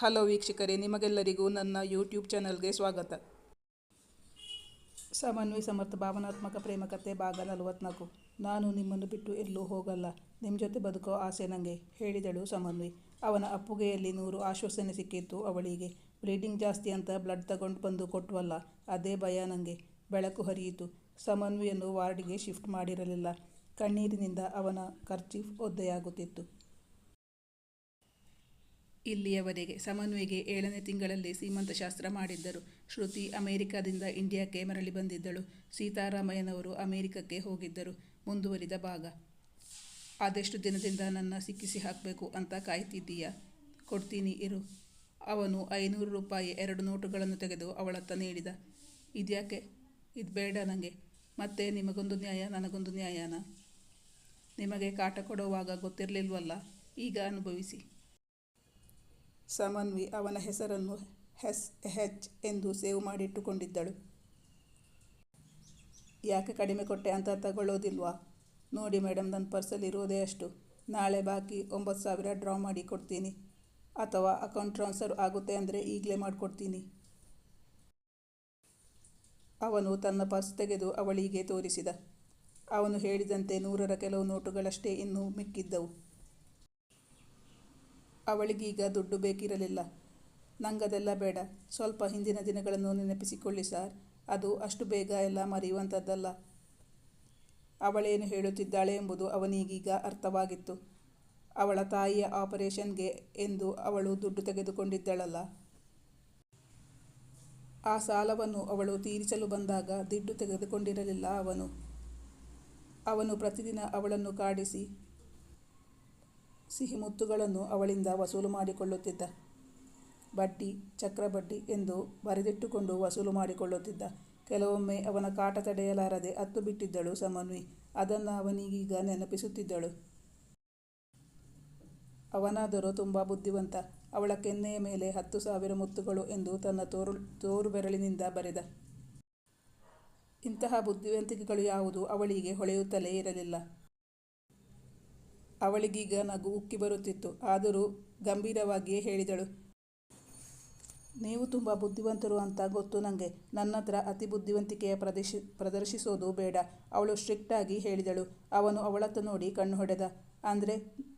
Hello ವೀಕ್ಷಕರೇ, ನಿಮಗೆಲ್ಲರಿಗೂ ನನ್ನ ಯೂಟ್ಯೂಬ್ ಚಾನಲ್ಗೆ ಸ್ವಾಗತ. ಸಮನ್ವಯ, ಸಮರ್ಥ, ಭಾವನಾತ್ಮಕ, ಪ್ರೇಮ ಕಥೆ ಭಾಗ ನಲವತ್ನಾಲ್ಕು. ನಾನು ನಿಮ್ಮನ್ನು ಬಿಟ್ಟು ಎಲ್ಲೂ ಹೋಗಲ್ಲ. ನಿಮ್ಮ ಜೊತೆ ಬದುಕೋ ಆಸೆ ನನಗೆ ಹೇಳಿದಳು ಸಮನ್ವಯ. ಅವನ ಅಪ್ಪುಗೆಯಲ್ಲಿ ನೂರು ಆಶ್ವಾಸನೆ ಸಿಕ್ಕಿತ್ತು ಅವಳಿಗೆ. ಬ್ಲೀಡಿಂಗ್ ಜಾಸ್ತಿ ಅಂತ ಬ್ಲಡ್ ತಗೊಂಡು ಬಂದು ಕೊಟ್ಟವಲ್ಲ ಅದೇ ಭಯ ನನಗೆ ಬೆಳಕು ಹರಿಯಿತು. ಸಮನ್ವಿಯನ್ನು ವಾರ್ಡಿಗೆ ಶಿಫ್ಟ್ ಮಾಡಿರಲಿಲ್ಲ. ಕಣ್ಣೀರಿನಿಂದ ಅವನ ಕರ್ಚೀಫ್ ಒದ್ದೆಯಾಗುತ್ತಿತ್ತು. ಇಲ್ಲಿಯವರೆಗೆ ಸಮನ್ವಿಗೆ ಏಳನೇ ತಿಂಗಳಲ್ಲಿ ಸೀಮಂತಶಾಸ್ತ್ರ ಮಾಡಿದ್ದರು. ಶ್ರುತಿ ಅಮೆರಿಕದಿಂದ ಇಂಡಿಯಾಕ್ಕೆ ಮರಳಿ ಬಂದಿದ್ದಳು. ಸೀತಾರಾಮಯ್ಯನವರು ಅಮೆರಿಕಕ್ಕೆ ಹೋಗಿದ್ದರು. ಮುಂದುವರಿದ ಭಾಗ. ಆದಷ್ಟು ದಿನದಿಂದ ನನ್ನ ಸಿಕ್ಕಿಸಿ ಹಾಕಬೇಕು ಅಂತ ಕಾಯ್ತಿದ್ದೀಯಾ? ಕೊಡ್ತೀನಿ, ಇರು. ಅವನು ಐನೂರು ರೂಪಾಯಿ ಎರಡು ನೋಟುಗಳನ್ನು ತೆಗೆದು ಅವಳತ್ತ ನೀಡಿದ. ಇದ್ಯಾಕೆ? ಇದು ಬೇಡ ನನಗೆ ಮತ್ತೆ ನಿಮಗೊಂದು ನ್ಯಾಯ, ನನಗೊಂದು ನ್ಯಾಯನ? ನಿಮಗೆ ಕಾಟ ಕೊಡುವಾಗ ಗೊತ್ತಿರಲಿಲ್ವಲ್ಲ? ಈಗ ಅನುಭವಿಸಿ. ಸಮನ್ವಿ ಅವನ ಹೆಸರನ್ನು ಹೆಸ್, ಹೆಚ್ ಎಂದು ಸೇವ್ ಮಾಡಿಟ್ಟುಕೊಂಡಿದ್ದಳು. ಯಾಕೆ ಕಡಿಮೆ ಕೊಟ್ಟೆ ಅಂತ ತಗೊಳ್ಳೋದಿಲ್ವಾ? ನೋಡಿ ಮೇಡಮ್ ನನ್ನ ಪರ್ಸಲ್ಲಿ ಇರೋದೇ ಅಷ್ಟು. ನಾಳೆ ಬಾಕಿ ಒಂಬತ್ತು ಸಾವಿರ ಡ್ರಾ ಮಾಡಿ ಕೊಡ್ತೀನಿ. ಅಥವಾ ಅಕೌಂಟ್ ಟ್ರಾನ್ಸ್ಫರ್ ಆಗುತ್ತೆ ಅಂದರೆ ಈಗಲೇ ಮಾಡಿಕೊಡ್ತೀನಿ. ಅವನು ತನ್ನ ಪರ್ಸ್ ತೆಗೆದು ಅವಳಿಗೆ ತೋರಿಸಿದ. ಅವನು ಹೇಳಿದಂತೆ ನೂರರ ಕೆಲವು ನೋಟುಗಳಷ್ಟೇ ಇನ್ನೂ ಮಿಕ್ಕಿದ್ದವು. ಅವಳಿಗೀಗ ದುಡ್ಡು ಬೇಕಿರಲಿಲ್ಲ. ನಂಗದೆಲ್ಲ ಬೇಡ. ಸ್ವಲ್ಪ ಹಿಂದಿನ ದಿನಗಳನ್ನು ನೆನಪಿಸಿಕೊಳ್ಳಿ ಸರ್. ಅದು ಅಷ್ಟು ಬೇಗ ಎಲ್ಲ ಮರೆಯುವಂಥದ್ದಲ್ಲ. ಅವಳೇನು ಹೇಳುತ್ತಿದ್ದಾಳೆ ಎಂಬುದು ಅವನಿಗೀಗ ಅರ್ಥವಾಗಿತ್ತು. ಅವಳ ತಾಯಿಯ ಆಪರೇಷನ್ಗೆ ಎಂದು ಅವಳು ದುಡ್ಡು ತೆಗೆದುಕೊಂಡಿದ್ದಳಲ್ಲ. ಆ ಸಾಲವನ್ನು ಅವಳು ತೀರಿಸಲು ಬಂದಾಗ ದುಡ್ಡು ತೆಗೆದುಕೊಂಡಿರಲಿಲ್ಲ ಅವನು. ಅವನು ಪ್ರತಿದಿನ ಅವಳನ್ನು ಕಾಡಿಸಿ ಸಿಹಿ ಮುತ್ತುಗಳನ್ನು ಅವಳಿಂದ ವಸೂಲು ಮಾಡಿಕೊಳ್ಳುತ್ತಿದ್ದ. ಬಡ್ಡಿ, ಚಕ್ರಬಡ್ಡಿ ಎಂದು ಬರೆದಿಟ್ಟುಕೊಂಡು ವಸೂಲು ಮಾಡಿಕೊಳ್ಳುತ್ತಿದ್ದ. ಕೆಲವೊಮ್ಮೆ ಅವನ ಕಾಟ ತಡೆಯಲಾರದೆ ಹತ್ತು ಬಿಟ್ಟಿದ್ದಳು ಸಮನ್ವಿ. ಅದನ್ನು ಅವನಿಗೀಗ ನೆನಪಿಸುತ್ತಿದ್ದಳು. ಅವನಾದರೂ ತುಂಬ ಬುದ್ಧಿವಂತ. ಅವಳ ಕೆನ್ನೆಯ ಮೇಲೆ ಹತ್ತು ಸಾವಿರ ಮುತ್ತುಗಳು ಎಂದು ತನ್ನ ತೋರು ತೋರು ಬೆರಳಿನಿಂದ ಬರೆದ. ಇಂತಹ ಬುದ್ಧಿವಂತಿಕೆಗಳು ಯಾವುದು ಅವಳಿಗೆ ಹೊಳೆಯುತ್ತಲೇ ಇರಲಿಲ್ಲ. ಅವಳಿಗೀಗ ನಗು ಉಕ್ಕಿ ಬರುತ್ತಿತ್ತು. ಆದರೂ ಗಂಭೀರವಾಗಿಯೇ ಹೇಳಿದಳು, ನೀವು ತುಂಬ ಬುದ್ಧಿವಂತರು ಅಂತ ಗೊತ್ತು ನನಗೆ ನನ್ನ ಹತ್ರ ಅತಿ ಬುದ್ಧಿವಂತಿಕೆಯ ಪ್ರದರ್ಶಿ ಪ್ರದರ್ಶಿಸೋದು ಬೇಡ, ಅವಳು ಸ್ಟ್ರಿಕ್ಟಾಗಿ ಹೇಳಿದಳು. ಅವನು ಅವಳತ್ತ ನೋಡಿ ಕಣ್ಣು ಹೊಡೆದ. ಅಂದರೆ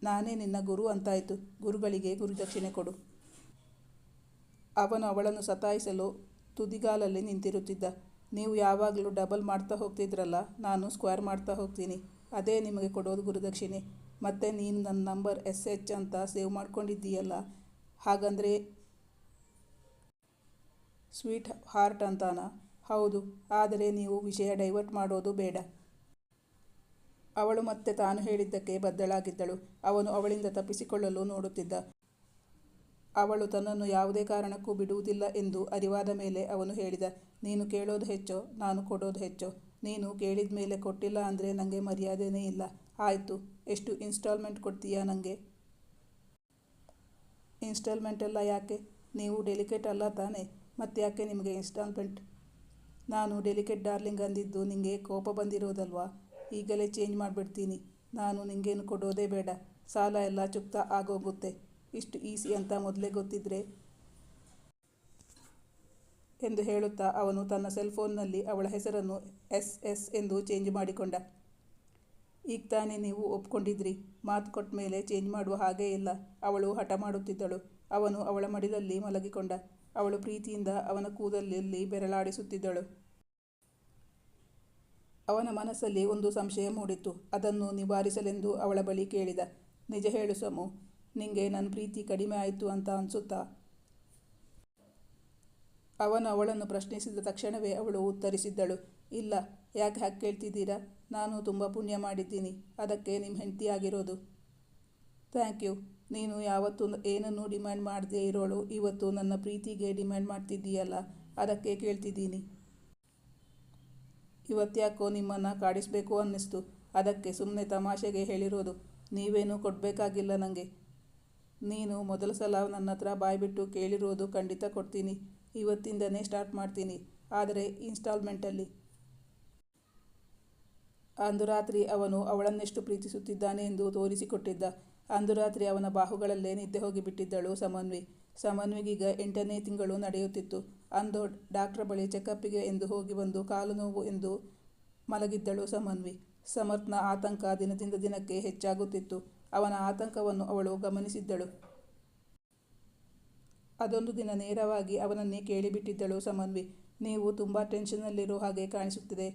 ನಾನೇ ನಿನ್ನ ಗುರು ಅಂತಾಯಿತು. ಗುರುಗಳಿಗೆ ಗುರುದಕ್ಷಿಣೆ ಕೊಡು. ಅವನು ಅವಳನ್ನು ಸತಾಯಿಸಲು ತುದಿಗಾಲಲ್ಲಿ ನಿಂತಿರುತ್ತಿದ್ದ. ನೀವು ಯಾವಾಗಲೂ ಡಬಲ್ ಮಾಡ್ತಾ ಹೋಗ್ತಿದ್ರಲ್ಲ, ನಾನು ಸ್ಕ್ವೇರ್ ಮಾಡ್ತಾ ಹೋಗ್ತೀನಿ. ಅದೇ ನಿಮಗೆ ಕೊಡೋದು ಗುರುದಕ್ಷಿಣೆ. ಮತ್ತು ನೀನು ನನ್ನ ನಂಬರ್ ಎಸ್ ಎಚ್ ಅಂತ ಸೇವ್ ಮಾಡ್ಕೊಂಡಿದ್ದೀಯಲ್ಲ? ಹಾಗಂದರೆ ಸ್ವೀಟ್ ಹಾರ್ಟ್ ಅಂತಾನ? ಹೌದು, ಆದರೆ ನೀವು ವಿಷಯ ಡೈವರ್ಟ್ ಮಾಡೋದು ಬೇಡ. ಅವಳು ಮತ್ತೆ ತಾನು ಹೇಳಿದ್ದಕ್ಕೆ ಬದ್ದಳಾಗಿದ್ದಳು ಅವನು ಅವಳಿಂದ ತಪ್ಪಿಸಿಕೊಳ್ಳಲು ನೋಡುತ್ತಿದ್ದ. ಅವಳು ತನ್ನನ್ನು ಯಾವುದೇ ಕಾರಣಕ್ಕೂ ಬಿಡುವುದಿಲ್ಲ ಎಂದು ಅರಿವಾದ ಮೇಲೆ ಅವನು ಹೇಳಿದ. ನೀನು ಕೇಳೋದು ಹೆಚ್ಚೋ, ನಾನು ಕೊಡೋದು ಹೆಚ್ಚೋ. ನೀನು ಕೇಳಿದ ಮೇಲೆ ಕೊಟ್ಟಿಲ್ಲ ಅಂದರೆ ನನಗೆ ಮರ್ಯಾದೆನೇ ಇಲ್ಲ. ಆಯಿತು, ಎಷ್ಟು ಇನ್ಸ್ಟಾಲ್ಮೆಂಟ್ ಕೊಡ್ತೀಯಾ ನನಗೆ ಇನ್ಸ್ಟಾಲ್ಮೆಂಟ್ ಎಲ್ಲ ಯಾಕೆ? ನೀವು ಡೆಲಿಕೇಟ್ ಅಲ್ಲ ತಾನೇ, ಮತ್ತೆ ಯಾಕೆ ನಿಮಗೆ ಇನ್ಸ್ಟಾಲ್ಮೆಂಟ್? ನಾನು ಡೆಲಿಕೇಟ್ ಡಾರ್ಲಿಂಗ್ ಅಂದಿದ್ದು ನಿಮಗೆ ಕೋಪ ಬಂದಿರೋದಲ್ವಾ? ಈಗಲೇ ಚೇಂಜ್ ಮಾಡಿಬಿಡ್ತೀನಿ, ನಾನು ನಿಂಗೇನು ಕೊಡೋದೇ ಬೇಡ, ಸಾಲ ಎಲ್ಲ ಚುಕ್ತಾ ಆಗೋಗುತ್ತೆ, ಇಷ್ಟು ಈಸಿ ಅಂತ ಮೊದಲೇ ಗೊತ್ತಿದ್ರೆ? ಎಂದು ಹೇಳುತ್ತಾ ಅವನು ತನ್ನ ಸೆಲ್ಫೋನ್ನಲ್ಲಿ ಅವಳ ಹೆಸರನ್ನು ಎಸ್ ಎಸ್ ಎಂದು ಚೇಂಜ್ ಮಾಡಿಕೊಂಡ. ಈಗ ತಾನೇ ನೀವು ಒಪ್ಕೊಂಡಿದ್ರಿ. ಮಾತು ಕೊಟ್ಟ ಮೇಲೆ ಚೇಂಜ್ ಮಾಡುವ ಹಾಗೇ ಇಲ್ಲ. ಅವಳು ಹಠ ಮಾಡುತ್ತಿದ್ದಳು. ಅವನು ಅವಳ ಮಡಿಲಲ್ಲಿ ಮಲಗಿಕೊಂಡ. ಅವಳು ಪ್ರೀತಿಯಿಂದ ಅವನ ಕೂದಲಲ್ಲಿ ಬೆರಳಾಡಿಸುತ್ತಿದ್ದಳು. ಅವನ ಮನಸ್ಸಲ್ಲಿ ಒಂದು ಸಂಶಯ ಮೂಡಿತ್ತು. ಅದನ್ನು ನಿವಾರಿಸಲೆಂದು ಅವಳ ಬಳಿ ಕೇಳಿದ. ನಿಜ ಹೇಳು ಸಮು, ನಿಂಗೆ ನನ್ನ ಪ್ರೀತಿ ಕಡಿಮೆ ಆಯಿತು ಅಂತ ಅನಿಸುತ್ತಾ? ಅವನು ಅವಳನ್ನು ಪ್ರಶ್ನಿಸಿದ ತಕ್ಷಣವೇ ಅವಳು ಉತ್ತರಿಸಿದ್ದಳು. ಇಲ್ಲ, ಯಾಕೆ ಹಾಗೆ ಕೇಳ್ತಿದ್ದೀರಾ? ನಾನು ತುಂಬ ಪುಣ್ಯ ಮಾಡಿದ್ದೀನಿ. ಅದಕ್ಕೆ ನಿಮ್ಮ ಹೆಂಡತಿಯಾಗಿರೋದು. Thank you. ನೀನು ಯಾವತ್ತು ಏನನ್ನು ಡಿಮ್ಯಾಂಡ್ ಮಾಡದೇ ಇರೋಳು, ಇವತ್ತು ನನ್ನ ಪ್ರೀತಿಗೆ ಡಿಮ್ಯಾಂಡ್ ಮಾಡ್ತಿದ್ದೀಯಲ್ಲ, ಅದಕ್ಕೆ ಕೇಳ್ತಿದ್ದೀನಿ. ಇವತ್ತ್ಯಾಕೋ ನಿಮ್ಮನ್ನು ಕಾಡಿಸಬೇಕು ಅನ್ನಿಸ್ತು. ಅದಕ್ಕೆ ಸುಮ್ಮನೆ ತಮಾಷೆಗೆ ಹೇಳಿರೋದು. ನೀವೇನೂ ಕೊಡಬೇಕಾಗಿಲ್ಲ ನನಗೆ ನೀನು ಮೊದಲ ಸಲ ನನ್ನ ಹತ್ರ ಬಾಯ್ಬಿಟ್ಟು ಕೇಳಿರೋದು ಖಂಡಿತ ಕೊಡ್ತೀನಿ. ಇವತ್ತಿಂದನೇ ಸ್ಟಾರ್ಟ್ ಮಾಡ್ತೀನಿ. ಆದರೆ ಇನ್ಸ್ಟಾಲ್ಮೆಂಟಲ್ಲಿ ಅಂದು ರಾತ್ರಿ ಅವನು ಅವಳನ್ನೆಷ್ಟು ಪ್ರೀತಿಸುತ್ತಿದ್ದಾನೆ ಎಂದು ತೋರಿಸಿಕೊಟ್ಟಿದ್ದ. ಅಂದು ರಾತ್ರಿ ಅವನ ಬಾಹುಗಳಲ್ಲೇ ನಿದ್ದೆ ಹೋಗಿಬಿಟ್ಟಿದ್ದಳು ಸಮನ್ವಿ ಸಮನ್ವಿಗೀಗ ಎಂಟನೇ ತಿಂಗಳು ನಡೆಯುತ್ತಿತ್ತು. ಅಂದು ಡಾಕ್ಟರ್ ಬಳಿ ಚೆಕಪ್ಪಿಗೆ ಎಂದು ಹೋಗಿ ಬಂದು ಕಾಲು ನೋವು ಎಂದು ಮಲಗಿದ್ದಳು ಸಮನ್ವಿ ಸಮರ್ಥ್ನ ಆತಂಕ ದಿನದಿಂದ ದಿನಕ್ಕೆ ಹೆಚ್ಚಾಗುತ್ತಿತ್ತು. ಅವನ ಆತಂಕವನ್ನು ಅವಳು ಗಮನಿಸಿದ್ದಳು. ಅದೊಂದು ದಿನ ನೇರವಾಗಿ ಅವನನ್ನೇ ಕೇಳಿಬಿಟ್ಟಿದ್ದಳು ಸಮನ್ವಿ ನೀವು ತುಂಬ ಟೆನ್ಷನ್ನಲ್ಲಿರೋ ಹಾಗೆ ಕಾಣಿಸುತ್ತಿದೆ.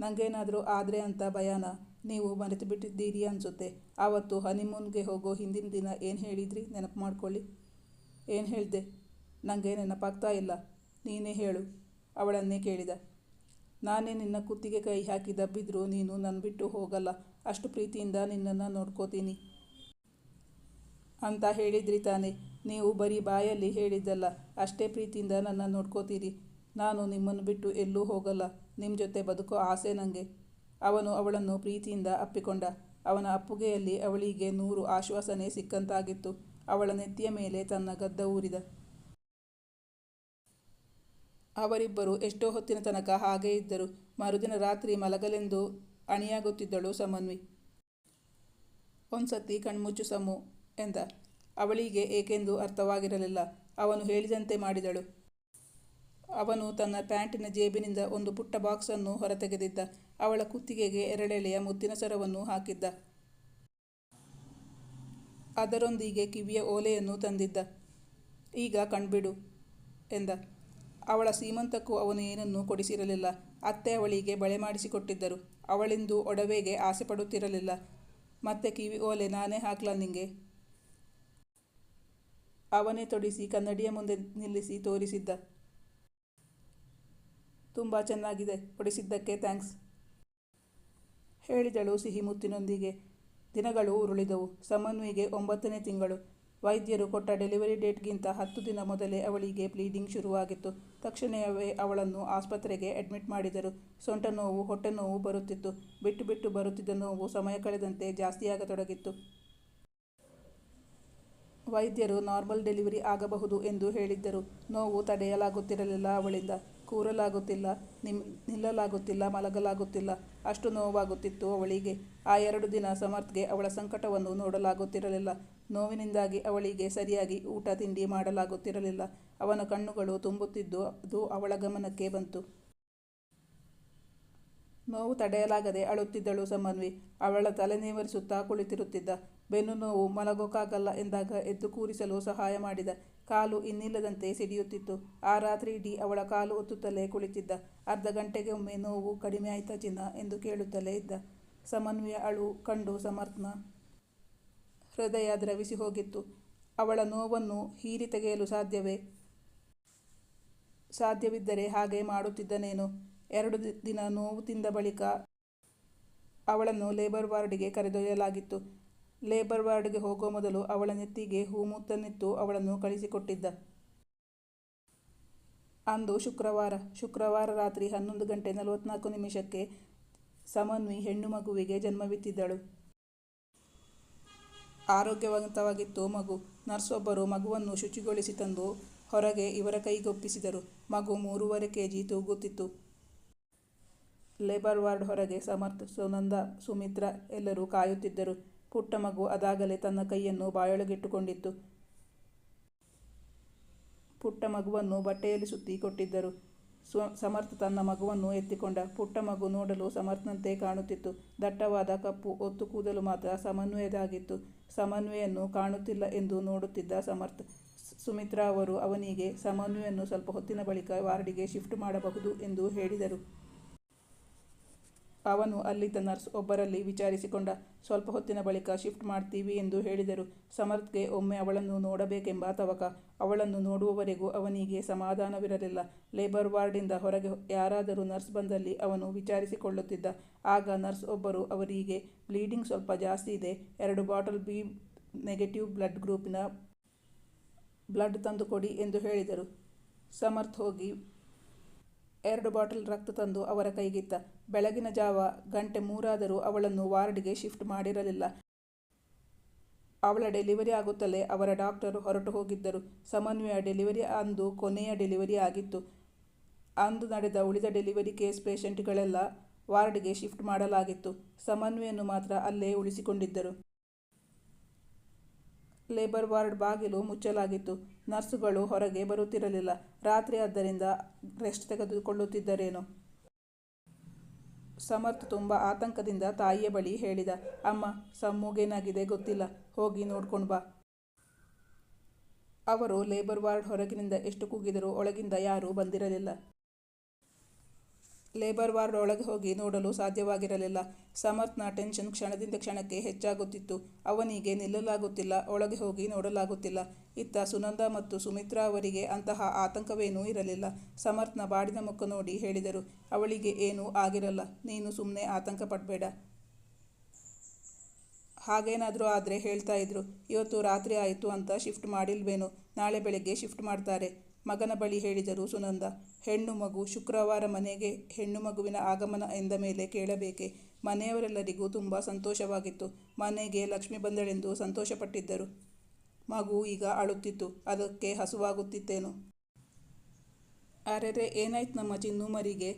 ನನಗೇನಾದರೂ ಆದರೆ ಅಂತ ಭಯಾನ, ನೀವು ಮರೆತು ಬಿಟ್ಟಿದ್ದೀರಿ ಅನಿಸುತ್ತೆ. ಆವತ್ತು ಹನಿಮೂನ್ಗೆ ಹೋಗೋ ಹಿಂದಿನ ದಿನ ಏನು ಹೇಳಿದ್ರಿ? ನೆನಪು ಮಾಡ್ಕೊಳ್ಳಿ. ಏನು ಹೇಳಿದೆ? ನನಗೆ ನೆನಪಾಗ್ತಾ ಇಲ್ಲ. ನೀನೇ ಹೇಳು. ಅವಳನ್ನೇ ಕೇಳಿದ. ನಾನೇ ನಿನ್ನ ಕುತ್ತಿಗೆ ಕೈ ಹಾಕಿ ದಬ್ಬಿದ್ರು ನೀನು ನನ್ನ ಬಿಟ್ಟು ಹೋಗಲ್ಲ. ಅಷ್ಟು ಪ್ರೀತಿಯಿಂದ ನಿನ್ನನ್ನು ನೋಡ್ಕೋತೀನಿ. ಅಂತ ಹೇಳಿದ್ರಿ ತಾನೆ. ನೀವು ಬರೀ ಬಾಯಲ್ಲಿ ಹೇಳಿದ್ದಲ್ಲ. ಅಷ್ಟೇ ಪ್ರೀತಿಯಿಂದ ನನ್ನ ನೋಡ್ಕೋತೀರಿ. ನಾನು ನಿಮ್ಮನ್ನು ಬಿಟ್ಟು ಎಲ್ಲೂ ಹೋಗಲ್ಲ. ನಿಮ್ಮ ಜೊತೆ ಬದುಕೋ ಆಸೆ ನನಗೆ ಅವನು ಅವಳನ್ನು ಪ್ರೀತಿಯಿಂದ ಅಪ್ಪಿಕೊಂಡ. ಅವನ ಅಪ್ಪುಗೆಯಲ್ಲಿ ಅವಳಿಗೆ ನೂರು ಆಶ್ವಾಸನೆ ಸಿಕ್ಕಂತಾಗಿತ್ತು. ಅವಳ ನೆತ್ತಿಯ ಮೇಲೆ ತನ್ನ ಗದ್ದ ಊರಿದ. ಅವರಿಬ್ಬರು ಎಷ್ಟೋ ಹೊತ್ತಿನ ತನಕ ಹಾಗೇ ಇದ್ದರು. ಮರುದಿನ ರಾತ್ರಿ ಮಲಗಲೆಂದು ಅಣಿಯಾಗುತ್ತಿದ್ದಳು ಸಮನ್ವಿ. ಒಂದ್ಸತಿ ಕಣ್ಮುಚ್ಚು ಸಮು ಎಂದ. ಅವಳಿಗೆ ಏಕೆಂದು ಅರ್ಥವಾಗಿರಲಿಲ್ಲ. ಅವನು ಹೇಳಿದಂತೆ ಮಾಡಿದಳು. ಅವನು ತನ್ನ ಪ್ಯಾಂಟಿನ ಜೇಬಿನಿಂದ ಒಂದು ಪುಟ್ಟ ಬಾಕ್ಸನ್ನು ಹೊರತೆಗೆದಿದ್ದ. ಅವಳ ಕುತ್ತಿಗೆಗೆ ಎರಡೆಳೆಯ ಮುತ್ತಿನ ಸರವನ್ನು ಹಾಕಿದ್ದ. ಅದರೊಂದಿಗೆ ಕಿವಿಯ ಓಲೆಯನ್ನು ತಂದಿದ್ದ. ಈಗ ಕಣ್ಬಿಡು ಎಂದ. ಅವಳ ಸೀಮಂತಕ್ಕೂ ಅವನು ಏನನ್ನೂ ಕೊಡಿಸಿರಲಿಲ್ಲ. ಅತ್ತೆ ಅವಳಿಗೆ ಬಳೆ ಮಾಡಿಸಿಕೊಟ್ಟಿದ್ದರು. ಅವಳಿಂದು ಒಡವೆಗೆ ಆಸೆ ಪಡುತ್ತಿರಲಿಲ್ಲ. ಮತ್ತೆ ಕಿವಿ ಓಲೆ ನಾನೇ ಹಾಕ್ಲಾ ನಿಂಗೆ? ಅವನೇ ತೊಡಿಸಿ ಕನ್ನಡಿಯ ಮುಂದೆ ನಿಲ್ಲಿಸಿ ತೋರಿಸಿದ್ದ. ತುಂಬ ಚೆನ್ನಾಗಿದೆ. ಕೊಡಿಸಿದ್ದಕ್ಕೆ ಥ್ಯಾಂಕ್ಸ್. ಹೇಳಿದಳು ಸಿಹಿ ಮುತ್ತಿನೊಂದಿಗೆ. ದಿನಗಳು ಉರುಳಿದವು. ಸಮನ್ವಿಗೆ ಒಂಬತ್ತನೇ ತಿಂಗಳು. ವೈದ್ಯರು ಕೊಟ್ಟ ಡೆಲಿವರಿ ಡೇಟ್ಗಿಂತ ಹತ್ತು ದಿನ ಮೊದಲೇ ಅವಳಿಗೆ ಬ್ಲೀಡಿಂಗ್ ಶುರುವಾಗಿತ್ತು. ತಕ್ಷಣವೇ ಅವಳನ್ನು ಆಸ್ಪತ್ರೆಗೆ ಅಡ್ಮಿಟ್ ಮಾಡಿದರು. ಸೊಂಟ ನೋವು, ಹೊಟ್ಟೆ ನೋವು ಬರುತ್ತಿತ್ತು. ಬಿಟ್ಟು ಬಿಟ್ಟು ಬರುತ್ತಿದ್ದ ನೋವು ಸಮಯ ಕಳೆದಂತೆ ಜಾಸ್ತಿಯಾಗತೊಡಗಿತ್ತು. ವೈದ್ಯರು ನಾರ್ಮಲ್ ಡೆಲಿವರಿ ಆಗಬಹುದು ಎಂದು ಹೇಳಿದ್ದರು. ನೋವು ತಡೆಯಲಾಗುತ್ತಿರಲಿಲ್ಲ ಅವಳಿಂದ. ಕೂರಲಾಗುತ್ತಿಲ್ಲ, ನಿಮ್, ನಿಲ್ಲಲಾಗುತ್ತಿಲ್ಲ, ಮಲಗಲಾಗುತ್ತಿಲ್ಲ. ಅಷ್ಟು ನೋವಾಗುತ್ತಿತ್ತು ಅವಳಿಗೆ. ಆ ಎರಡು ದಿನ ಸಮರ್ಥ್ಗೆ ಅವಳ ಸಂಕಟವನ್ನು ನೋಡಲಾಗುತ್ತಿರಲಿಲ್ಲ. ನೋವಿನಿಂದಾಗಿ ಅವಳಿಗೆ ಸರಿಯಾಗಿ ಊಟ ತಿಂಡಿ ಮಾಡಲಾಗುತ್ತಿರಲಿಲ್ಲ. ಅವನ ಕಣ್ಣುಗಳು ತುಂಬುತ್ತಿದ್ದು ಅದು ಅವಳ ಗಮನಕ್ಕೆ ಬಂತು. ನೋವು ತಡೆಯಲಾಗದೆ ಅಳುತ್ತಿದ್ದಳು ಸಮನ್ವಿ. ಅವಳ ತಲೆ ನೇವರಿಸುತ್ತಾ ಕುಳಿತಿರುತ್ತಿದ್ದ. ಬೆನ್ನು ನೋವು ಮಲಗೋಕ್ಕಾಗಲ್ಲ ಎಂದಾಗ ಎದ್ದು ಕೂರಿಸಲು ಸಹಾಯ ಮಾಡಿದ. ಕಾಲು ಇನ್ನಿಲ್ಲದಂತೆ ಸಿಡಿಯುತ್ತಿತ್ತು. ಆ ರಾತ್ರಿ ಇಡೀ ಅವಳ ಕಾಲು ಒತ್ತುತ್ತಲೇ ಕುಳಿತಿದ್ದ. ಅರ್ಧ ಗಂಟೆಗೆ ಒಮ್ಮೆ ನೋವು ಕಡಿಮೆ ಆಯ್ತಾ ಚಿನ್ನ ಎಂದು ಕೇಳುತ್ತಲೇ ಇದ್ದ. ಸಮನ್ವಯ ಅಳು ಕಂಡು ಸಮರ್ಥನ ಹೃದಯ ದ್ರವಿಸಿ ಹೋಗಿತ್ತು. ಅವಳ ನೋವನ್ನು ಹೀರಿ ತೆಗೆಯಲು ಸಾಧ್ಯವೇ? ಸಾಧ್ಯವಿದ್ದರೆ ಹಾಗೆ ಮಾಡುತ್ತಿದ್ದನೇನು? ಎರಡು ದಿನ ನೋವು ತಿಂದ ಬಳಿಕ ಅವಳನ್ನು ಲೇಬರ್ ವಾರ್ಡ್ಗೆ ಕರೆದೊಯ್ಯಲಾಗಿತ್ತು. ಲೇಬರ್ ವಾರ್ಡ್ಗೆ ಹೋಗೋ ಮೊದಲು ಅವಳ ನೆತ್ತಿಗೆ ಹೂಮೂತನ್ನಿತ್ತು ಅವಳನ್ನು ಕಳಿಸಿಕೊಟ್ಟಿದ್ದ. ಅಂದು ಶುಕ್ರವಾರ ಶುಕ್ರವಾರ ರಾತ್ರಿ ಹನ್ನೊಂದು ಗಂಟೆ ನಲವತ್ನಾಲ್ಕು ನಿಮಿಷಕ್ಕೆ ಸಮನ್ವಿ ಹೆಣ್ಣು ಮಗುವಿಗೆ ಜನ್ಮವಿತ್ತಿದ್ದಳು. ಆರೋಗ್ಯವಂತವಾಗಿತ್ತು ಮಗು. ನರ್ಸೊಬ್ಬರು ಮಗುವನ್ನು ಶುಚಿಗೊಳಿಸಿ ತಂದು ಹೊರಗೆ ಇವರ ಕೈಗೊಪ್ಪಿಸಿದರು. ಮಗು ಮೂರುವರೆ ಕೆ ಜಿ ತೂಗುತ್ತಿತ್ತು. ಲೇಬರ್ ವಾರ್ಡ್ ಹೊರಗೆ ಸಮರ್ಥ್, ಸುನಂದ, ಸುಮಿತ್ರ ಎಲ್ಲರೂ ಕಾಯುತ್ತಿದ್ದರು. ಪುಟ್ಟ ಮಗು ಅದಾಗಲೇ ತನ್ನ ಕೈಯನ್ನು ಬಾಯೊಳಗಿಟ್ಟುಕೊಂಡಿತ್ತು. ಪುಟ್ಟ ಮಗುವನ್ನು ಬಟ್ಟೆಯಲ್ಲಿ ಸುತ್ತಿ ಕೊಟ್ಟಿದ್ದರು. ಸ್ವ, ಸಮರ್ಥ ತನ್ನ ಮಗುವನ್ನು ಎತ್ತಿಕೊಂಡ. ಪುಟ್ಟ ಮಗು ನೋಡಲು ಸಮರ್ಥನಂತೆ ಕಾಣುತ್ತಿತ್ತು. ದಟ್ಟವಾದ ಕಪ್ಪು ಒತ್ತು ಕೂದಲು ಮಾತ್ರ ಸಮನ್ವಯದಾಗಿತ್ತು. ಸಮನ್ವಯನ್ನು ಕಾಣುತ್ತಿಲ್ಲ ಎಂದು ನೋಡುತ್ತಿದ್ದ ಸಮರ್ಥ, ಸುಮಿತ್ರಾ ಅವರು ಅವನಿಗೆ ಸಮನ್ವಯನ್ನು ಸ್ವಲ್ಪ ಹೊತ್ತಿನ ಬಳಿಕ ವಾರ್ಡಿಗೆ ಶಿಫ್ಟ್ ಮಾಡಬಹುದು ಎಂದು ಹೇಳಿದರು. ಅವನು ಅಲ್ಲಿದ್ದ ನರ್ಸ್ ಒಬ್ಬರಲ್ಲಿ ವಿಚಾರಿಸಿಕೊಂಡ, ಸ್ವಲ್ಪ ಹೊತ್ತಿನ ಬಳಿಕ ಶಿಫ್ಟ್ ಮಾಡ್ತೀವಿ ಎಂದು ಹೇಳಿದರು. ಸಮರ್ಥ್ಗೆ ಒಮ್ಮೆ ಅವಳನ್ನು ನೋಡಬೇಕೆಂಬ ತವಕ. ಅವಳನ್ನು ನೋಡುವವರೆಗೂ ಅವನಿಗೆ ಸಮಾಧಾನವಿರಲಿಲ್ಲ. ಲೇಬರ್ ವಾರ್ಡಿಂದ ಹೊರಗೆ ಯಾರಾದರೂ ನರ್ಸ್ ಬಂದಲ್ಲಿ ಅವನು ವಿಚಾರಿಸಿಕೊಳ್ಳುತ್ತಿದ್ದ. ಆಗ ನರ್ಸ್ ಒಬ್ಬರು, ಅವರಿಗೆ ಬ್ಲೀಡಿಂಗ್ ಸ್ವಲ್ಪ ಜಾಸ್ತಿ ಇದೆ. ಎರಡು ಬಾಟಲ್ ಬಿ ನೆಗೆಟಿವ್ ಬ್ಲಡ್ ಗ್ರೂಪಿನ ಬ್ಲಡ್ ತಂದುಕೊಡಿ ಎಂದು ಹೇಳಿದರು. ಸಮರ್ಥ್ ಹೋಗಿ ಎರಡು ಬಾಟಲ್ ರಕ್ತ ತಂದು ಅವರ ಕೈಗಿತ್ತ. ಬೆಳಗಿನ ಜಾವ ಗಂಟೆ ಮೂರಾದರೂ ಅವಳನ್ನು ವಾರ್ಡ್ಗೆ ಶಿಫ್ಟ್ ಮಾಡಿರಲಿಲ್ಲ. ಅವಳ ಡೆಲಿವರಿ ಆಗುತ್ತಲೇ ಅವರ ಡಾಕ್ಟರ್ ಹೊರಟು ಹೋಗಿದ್ದರು. ಸಮನ್ವಯ ಡೆಲಿವರಿ ಅಂದು ಕೊನೆಯ ಡೆಲಿವರಿ ಆಗಿತ್ತು. ಅಂದು ನಡೆದ ಉಳಿದ ಡೆಲಿವರಿ ಕೇಸ್ ಪೇಷಂಟ್ಗಳೆಲ್ಲ ವಾರ್ಡ್ಗೆ ಶಿಫ್ಟ್ ಮಾಡಲಾಗಿತ್ತು. ಸಮನ್ವಯನ್ನು ಮಾತ್ರ ಅಲ್ಲೇ ಉಳಿಸಿಕೊಂಡಿದ್ದರು. ಲೇಬರ್ ವಾರ್ಡ್ ಬಾಗಿಲು ಮುಚ್ಚಲಾಗಿತ್ತು. ನರ್ಸುಗಳು ಹೊರಗೆ ಬರುತ್ತಿರಲಿಲ್ಲ. ರಾತ್ರಿ ಆದ್ದರಿಂದ ರೆಸ್ಟ್ ತೆಗೆದುಕೊಳ್ಳುತ್ತಿದ್ದರೇನೋ? ಸಮರ್ಥ್ ತುಂಬ ಆತಂಕದಿಂದ ತಾಯಿಯ ಬಳಿ ಹೇಳಿದ, ಅಮ್ಮ, ಸಮ್ಮೂಗೇನಾಗಿದೆ ಗೊತ್ತಿಲ್ಲ. ಹೋಗಿ ನೋಡ್ಕೊಂಡು ಬಾ. ಅವರು ಲೇಬರ್ ವಾರ್ಡ್ ಹೊರಗಿನಿಂದ ಎಷ್ಟು ಕೂಗಿದರೂ ಒಳಗಿಂದ ಯಾರೂ ಬಂದಿರಲಿಲ್ಲ. ಲೇಬರ್ ವಾರ್ಡ್ ಒಳಗೆ ಹೋಗಿ ನೋಡಲು ಸಾಧ್ಯವಾಗಿರಲಿಲ್ಲ. ಸಮರ್ಥ್ನ ಟೆನ್ಷನ್ ಕ್ಷಣದಿಂದ ಕ್ಷಣಕ್ಕೆ ಹೆಚ್ಚಾಗುತ್ತಿತ್ತು. ಅವನಿಗೆ ನಿಲ್ಲಲಾಗುತ್ತಿಲ್ಲ, ಒಳಗೆ ಹೋಗಿ ನೋಡಲಾಗುತ್ತಿಲ್ಲ. ಇತ್ತ ಸುನಂದ ಮತ್ತು ಸುಮಿತ್ರಾ ಅವರಿಗೆ ಅಂತಹ ಆತಂಕವೇನೂ ಇರಲಿಲ್ಲ. ಸಮರ್ಥ್ನ ಬಾಡಿನ ಮುಖ ನೋಡಿ ಹೇಳಿದರು, ಅವಳಿಗೆ ಏನೂ ಆಗಿರಲ್ಲ, ನೀನು ಸುಮ್ಮನೆ ಆತಂಕ ಪಡಬೇಡ ಹಾಗೇನಾದರೂ ಆದರೆ ಹೇಳ್ತಾ ಇದ್ರು, ಇವತ್ತು ರಾತ್ರಿ ಆಯಿತು ಅಂತ ಶಿಫ್ಟ್ ಮಾಡಿಲ್ವೇನು, ನಾಳೆ ಬೆಳಗ್ಗೆ ಶಿಫ್ಟ್ ಮಾಡ್ತಾರೆ. ಮಗನ ಬಳಿ ಹೇಳಿದರು, ಸುನಂದ, ಹೆಣ್ಣು ಮಗು ಶುಕ್ರವಾರ ಮನೆಗೆ ಹೆಣ್ಣು ಮಗುವಿನ ಆಗಮನ ಎಂದ ಮೇಲೆ ಕೇಳಬೇಕೆ? ಮನೆಯವರೆಲ್ಲರಿಗೂ ತುಂಬ ಸಂತೋಷವಾಗಿತ್ತು. ಮನೆಗೆ ಲಕ್ಷ್ಮಿ ಬಂದಳೆಂದು ಸಂತೋಷಪಟ್ಟಿದ್ದರು. ಮಗು ಈಗ ಅಳುತ್ತಿತ್ತು. ಅದಕ್ಕೆ ಹಸುವಾಗುತ್ತಿತ್ತೇನು? ಅರೆರೆ, ಏನಾಯ್ತು ನಮ್ಮ ಚಿನ್ನು ಮರಿಗೆ?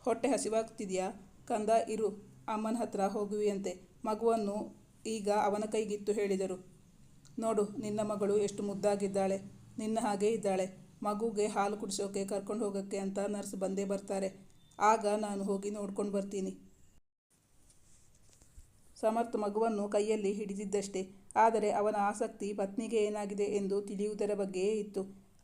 ಹೊಟ್ಟೆ ಹಸಿವಾಗ್ತಿದೆಯಾ? ಕಂದ, ಇರು. ಅಮ್ಮನ ಹತ್ರ ಹೋಗುವಿಯಂತೆ. ಮಗುವನ್ನು ಈಗ ಅವನ ಕೈಗಿತ್ತು ಹೇಳಿದರು. ನೋಡು, ನಿನ್ನ ಮಗಳು ಎಷ್ಟು ಮುದ್ದಾಗಿದ್ದಾಳೆ. ನಿನ್ನ ಹಾಗೆ ಇದ್ದಾಳೆ. ಮಗುಗೆ ಹಾಲು ಕುಡಿಸೋಕೆ ಕರ್ಕೊಂಡು ಹೋಗೋಕ್ಕೆ ಅಂತ ನರ್ಸ್ ಬಂದೇ ಬರ್ತಾರೆ. ಆಗ ನಾನು ಹೋಗಿ ನೋಡ್ಕೊಂಡು ಬರ್ತೀನಿ. ಸಮರ್ಥ ಮಗುವನ್ನು ಕೈಯಲ್ಲಿ ಹಿಡಿದಿದ್ದಷ್ಟೇ. ಆದರೆ ಅವನ ಆಸಕ್ತಿ ಪತ್ನಿಗೆ ಏನಾಗಿದೆ ಎಂದು ತಿಳಿಯುವುದರ ಬಗ್ಗೆಯೇ ಇತ್ತು.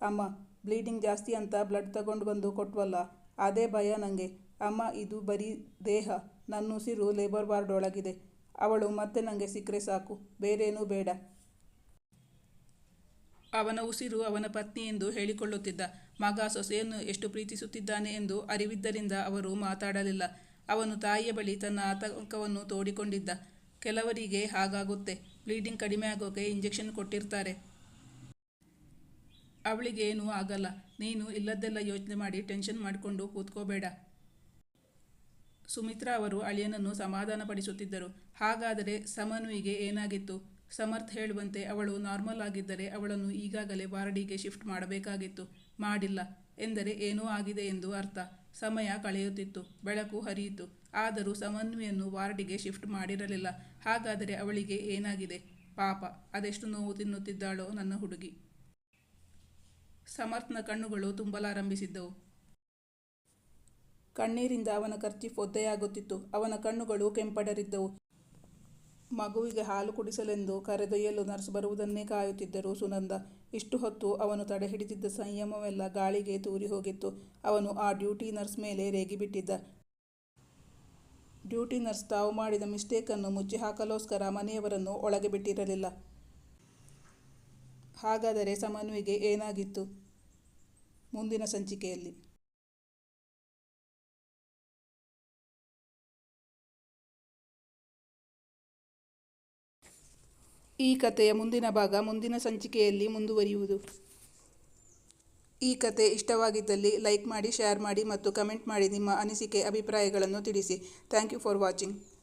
ಅಮ್ಮ, ಬ್ಲೀಡಿಂಗ್ ಜಾಸ್ತಿ ಅಂತ ಬ್ಲಡ್ ತಗೊಂಡು ಬಂದು ಕೊಟ್ವಲ್ಲ, ಅದೇ ಭಯ ನನಗೆ ಅಮ್ಮ, ಇದು ಬರೀ ದೇಹ ನನ್ನ ಉಸಿರು ಲೇಬರ್ ವಾರ್ಡ್ ಒಳಗಿದೆ ಅವಳು ಮತ್ತೆ ನನಗೆ ಸಿಕ್ಕರೆ ಸಾಕು, ಬೇರೇನೂ ಬೇಡ. ಅವನ ಉಸಿರು ಅವನ ಪತ್ನಿ ಎಂದು ಹೇಳಿಕೊಳ್ಳುತ್ತಿದ್ದ. ಮಗ ಸೊಸೆಯನ್ನು ಎಷ್ಟು ಪ್ರೀತಿಸುತ್ತಿದ್ದಾನೆ ಎಂದು ಅರಿವಿದ್ದರಿಂದ ಅವರು ಮಾತಾಡಲಿಲ್ಲ. ಅವನು ತಾಯಿಯ ಬಳಿ ತನ್ನ ಆತಂಕವನ್ನು ತೋಡಿಕೊಂಡಿದ್ದ. ಕೆಲವರಿಗೆ ಹಾಗಾಗುತ್ತೆ. ಬ್ಲೀಡಿಂಗ್ ಕಡಿಮೆ ಆಗೋಕೆ ಇಂಜೆಕ್ಷನ್ ಕೊಟ್ಟಿರ್ತಾರೆ. ಅವಳಿಗೇನೂ ಆಗಲ್ಲ. ನೀನು ಇಲ್ಲದ್ದೆಲ್ಲ ಯೋಚನೆ ಮಾಡಿ ಟೆನ್ಷನ್ ಮಾಡಿಕೊಂಡು ಕೂತ್ಕೋಬೇಡ. ಸುಮಿತ್ರಾ ಅವರು ಅಳಿಯನನ್ನು ಸಮಾಧಾನಪಡಿಸುತ್ತಿದ್ದರು. ಹಾಗಾದರೆ ಸಮನ್ವಿಗೆ ಏನಾಗಿತ್ತು? ಸಮರ್ಥ್ ಹೇಳುವಂತೆ ಅವಳು ನಾರ್ಮಲ್ ಆಗಿದ್ದರೆ ಅವಳನ್ನು ಈಗಾಗಲೇ ವಾರ್ಡಿಗೆ ಶಿಫ್ಟ್ ಮಾಡಬೇಕಾಗಿತ್ತು. ಮಾಡಿಲ್ಲ ಎಂದರೆ ಏನೋ ಆಗಿದೆ ಎಂದು ಅರ್ಥ. ಸಮಯ ಕಳೆಯುತ್ತಿತ್ತು, ಬೆಳಕು ಹರಿಯಿತು. ಆದರೂ ಸಮನ್ವಿಯನ್ನು ವಾರ್ಡಿಗೆ ಶಿಫ್ಟ್ ಮಾಡಿರಲಿಲ್ಲ. ಹಾಗಾದರೆ ಅವಳಿಗೆ ಏನಾಗಿದೆ? ಪಾಪ, ಅದೆಷ್ಟು ನೋವು ತಿನ್ನುತ್ತಿದ್ದಾಳೋ ನನ್ನ ಹುಡುಗಿ. ಸಮರ್ಥ್ನ ಕಣ್ಣುಗಳು ತುಂಬಲಾರಂಭಿಸಿದ್ದವು. ಕಣ್ಣೀರಿಂದ ಅವನ ಕರ್ಚಿಫ್ ಒದ್ದೆಯಾಗುತ್ತಿತ್ತು. ಅವನ ಕಣ್ಣುಗಳು ಕೆಂಪಡರಿದ್ದವು. ಮಗುವಿಗೆ ಹಾಲು ಕುಡಿಸಲೆಂದು ಕರೆದೊಯ್ಯಲು ನರ್ಸ್ ಬರುವುದನ್ನೇ ಕಾಯುತ್ತಿದ್ದರು ಸುನಂದ. ಇಷ್ಟು ಹೊತ್ತು ಅವನು ತಡೆ ಹಿಡಿದಿದ್ದ ಸಂಯಮವೆಲ್ಲ ಗಾಳಿಗೆ ತೂರಿ ಹೋಗಿತ್ತು. ಅವನು ಆ ಡ್ಯೂಟಿ ನರ್ಸ್ ಮೇಲೆ ರೇಗಿಬಿಟ್ಟಿದ್ದ ಡ್ಯೂಟಿ ನರ್ಸ್ ತಾವು ಮಾಡಿದ ಮಿಸ್ಟೇಕನ್ನು ಮುಚ್ಚಿ ಹಾಕಲೋಸ್ಕರ ಮನೆಯವರನ್ನು ಒಳಗೆ ಬಿಟ್ಟಿರಲಿಲ್ಲ. ಹಾಗಾದರೆ ಸಮನ್ವಿಗೆ ಏನಾಗಿತ್ತು? ಮುಂದಿನ ಸಂಚಿಕೆಯಲ್ಲಿ. ಈ ಕಥೆಯ ಮುಂದಿನ ಭಾಗ ಮುಂದಿನ ಸಂಚಿಕೆಯಲ್ಲಿ ಮುಂದುವರಿಯುವುದು. ಈ ಕತೆ ಇಷ್ಟವಾಗಿದ್ದಲ್ಲಿ ಲೈಕ್ ಮಾಡಿ, ಶೇರ್ ಮಾಡಿ ಮತ್ತು ಕಮೆಂಟ್ ಮಾಡಿ ನಿಮ್ಮ ಅನಿಸಿಕೆ, ಅಭಿಪ್ರಾಯಗಳನ್ನು ತಿಳಿಸಿ. Thank you for watching.